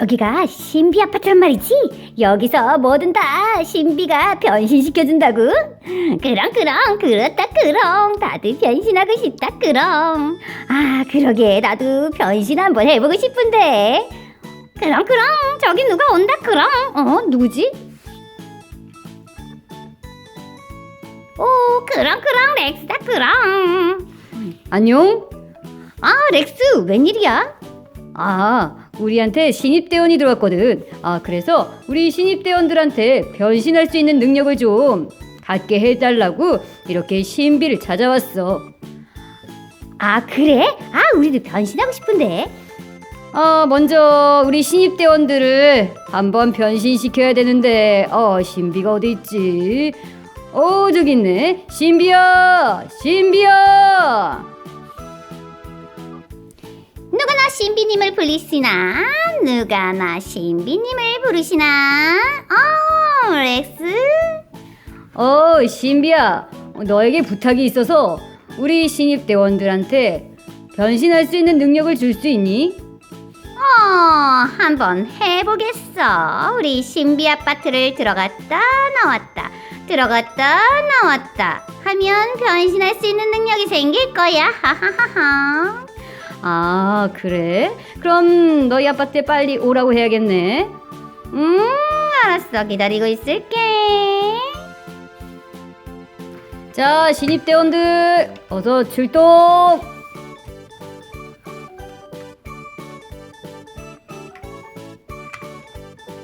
여기가 신비 아파트란 말이지? 여기서 뭐든 다 신비가 변신시켜준다고? 그럼 그럼 그렇다 그럼 다들 변신하고 싶다 그럼 아 그러게 나도 변신 한번 해보고 싶은데 그럼 그럼 저기 누가 온다 그럼 어 누구지? 오 그럼 그럼 렉스다 그럼 안녕? 아 렉스 웬일이야? 아, 우리한테 신입대원이 들어왔거든. 아, 그래서 우리 신입대원들한테 변신할 수 있는 능력을 좀 갖게 해달라고 이렇게 신비를 찾아왔어. 아 그래? 아 우리도 변신하고 싶은데 어, 먼저 우리 신입대원들을 한번 변신시켜야 되는데, 어, 신비가 어디 있지? 어, 저기 있네. 신비야! 신비야! 누가 나 신비님을 불리시나? 누가 나 신비님을 부르시나? 어 렉스? 어, 신비야. 너에게 부탁이 있어서 우리 신입대원들한테 변신할 수 있는 능력을 줄 수 있니? 어 한번 해보겠어 우리 신비 아파트를 들어갔다 나왔다 들어갔다 나왔다 하면 변신할 수 있는 능력이 생길 거야 하하하하 아, 그래? 그럼 너희 아파트에 빨리 오라고 해야겠네. 음 알았어 기다리고 있을게 자, 신입대원들, 어서 출동!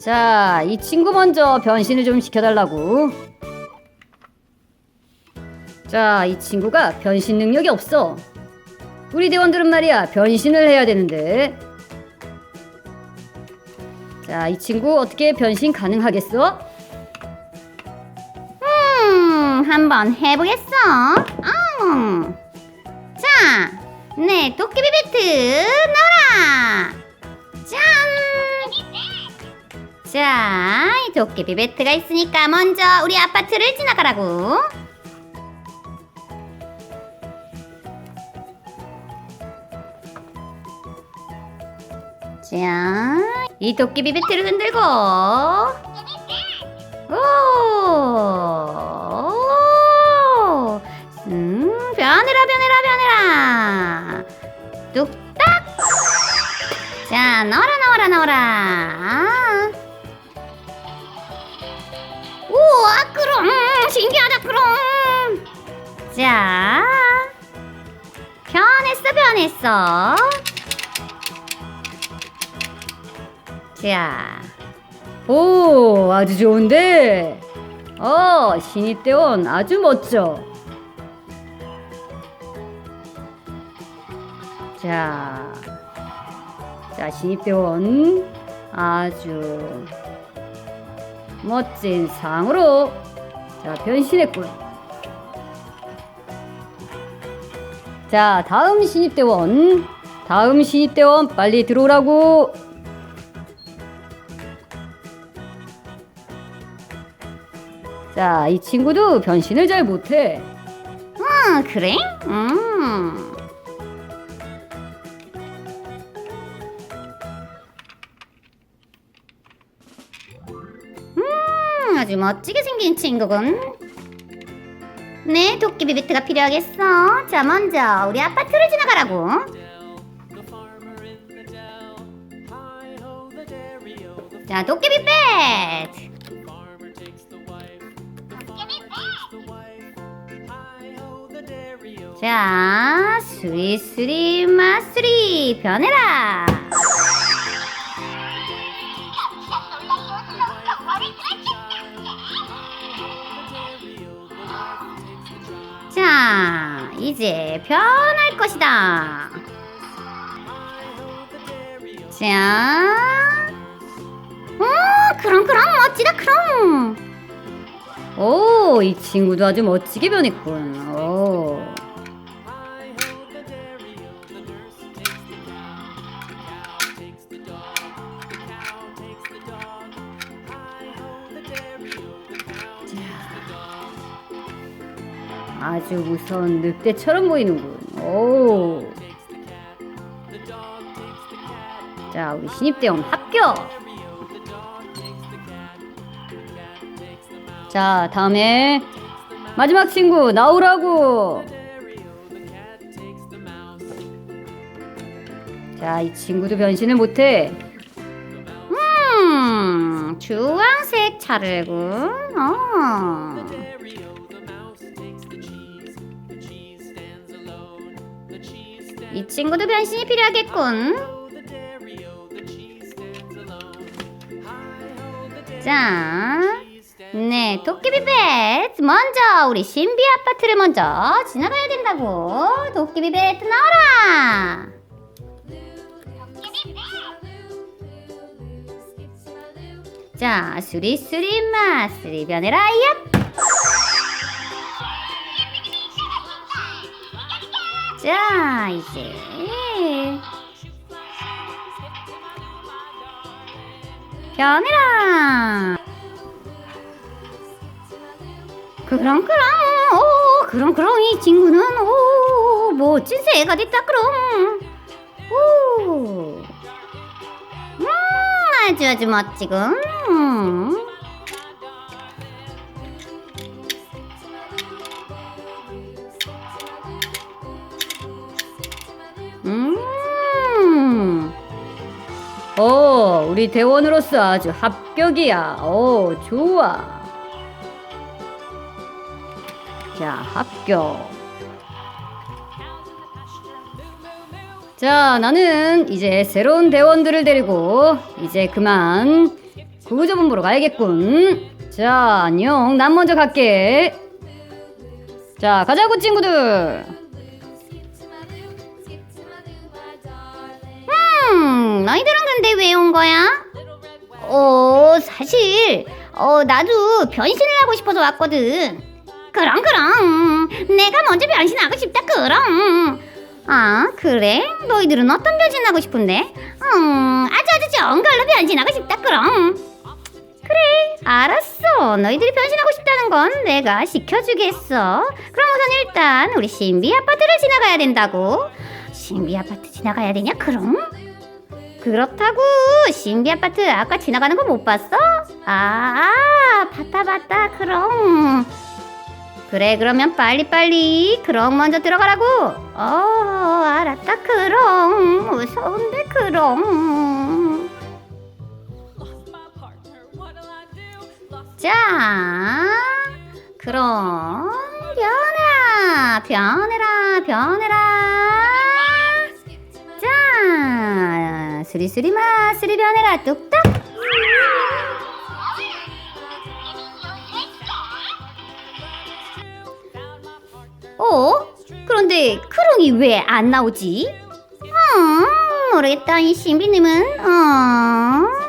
자, 이 친구 먼저 변신을 좀 시켜달라고. 자, 이 친구가 변신 능력이 없어. 우리 대원들은 말이야, 변신을 해야 되는데. 자, 이 친구 어떻게 변신 가능하겠어? 음, 한번 해보겠어. 음. 자, 네, 도깨비 배트 넣어라. 짠. 자, 이 도깨비 배트가 있으니까 먼저 우리 아파트를 지나가라고. 자, 이 도깨비 배트를 흔들고 오! 오! 음, 변해라, 변해라, 변해라. 뚝딱. 자, 넣어라, 넣어라, 넣어라. 아. 우와, 그럼. 음, 신기하다, 그럼. 자. 변했어, 변했어. 자. 오, 아주 좋은데. 어, 신입대원 아주 멋져. 자, 자, 신입대원 아주 멋진 상으로 자, 변신했군. 자, 다음 신입대원. 다음 신입대원 빨리 들어오라고. 자, 이 친구도 변신을 잘 못해. 아, 그래? 음. 음, 아주 멋지게 생긴 친구군. 네, 도깨비 배트가 필요하겠어. 자, 먼저 우리 아파트를 지나가라고. 자, 도깨비 배 자, 수리수리 마수리 변해라. 자, 이제 변할 것이다. 자, 오, 그럼 그럼 멋지다 그럼. 오, 이 친구도 아주 멋지게 변했군. 오. 아주 무서운 늑대처럼 보이는군. 오. 자, 우리 신입대원 합격. 자, 다음에 마지막 친구 나오라고. 자, 이 친구도 변신을 못해. 음, 주황색 차를군. 어. 이 친구도 변신이 필요하겠군. 자, 네, 도깨비 배트 먼저 우리 신비 아파트를 먼저 지나가야 된다고. 도깨비 배트 나와라. 자, 수리 수리 마스리 변해라 얍. 자, 이제 변해라. 그럼 그럼 오 그럼 그럼 이 친구는 오 멋진 새가 됐다 그럼 오 음, 아주 아주 멋지군. 우리 대원으로서 아주 합격이야. 어, 좋아. 자, 합격. 자, 나는 이제 새로운 대원들을 데리고 이제 그만 구조본부로 가야겠군. 자, 안녕. 난 먼저 갈게. 자, 가자고, 친구들. 음, 너희들은 근데 왜 온 거야? 어, 사실, 어, 나도 변신을 하고 싶어서 왔거든. 그럼, 그럼. 내가 먼저 변신하고 싶다, 그럼. 아, 그래? 너희들은 어떤 변신하고 싶은데? 음, 아주 아주 좋은 걸로 변신하고 싶다, 그럼. 그래, 알았어. 너희들이 변신하고 싶다는 건 내가 시켜주겠어. 그럼 우선 일단 우리 신비 아파트를 지나가야 된다고. 신비 아파트 지나가야 되냐, 그럼? 그렇다고. 신비 아파트 아까 지나가는 거 못 봤어? 아, 아 봤다 봤다 그럼. 그래 그러면 빨리빨리 그럼 먼저 들어가라고. 어 알았다 그럼. 무서운데 그럼. 자 그럼 변해라 변해라 변해라 수리수리마 수리 변해라 뚝딱. 어? 그런데 크롱이 왜 안 나오지? 음, 모르겠다. 이 신비님은 어.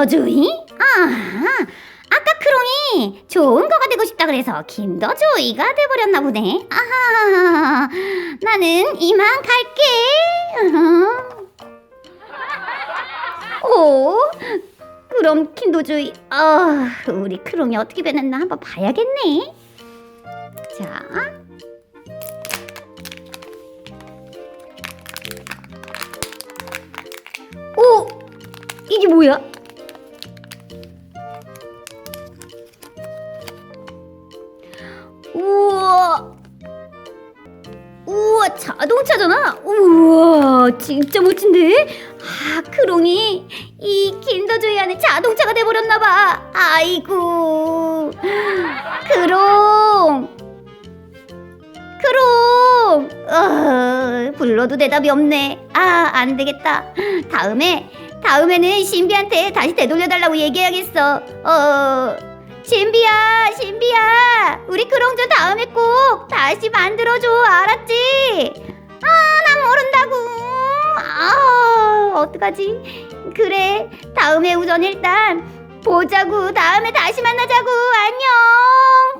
킨더조이? 아, 아까 크롱이 좋은 거가 되고 싶다 그래서 킨더조이가 돼버렸나 보네. 아하, 나는 이만 갈게. 오, 그럼 킨더조이, 아, 우리 크롱이 어떻게 변했나 한번 봐야겠네. 자. 오! 이게 뭐야? 진짜 멋진데? 아, 크롱이 이 킨더조이 안에 자동차가 돼버렸나봐. 아이고. 크롱! 크롱! 어, 불러도 대답이 없네. 아, 안 되겠다. 다음에, 다음에는 신비한테 다시 되돌려달라고 얘기해야겠어. 어, 신비야, 신비야. 우리 크롱 좀 다음에 꼭 다시 만들어줘. 알았지? 아, 난 모른다고. 아, 어떡하지? 그래, 다음에 우선 일단 보자고. 다음에 다시 만나자고. 안녕.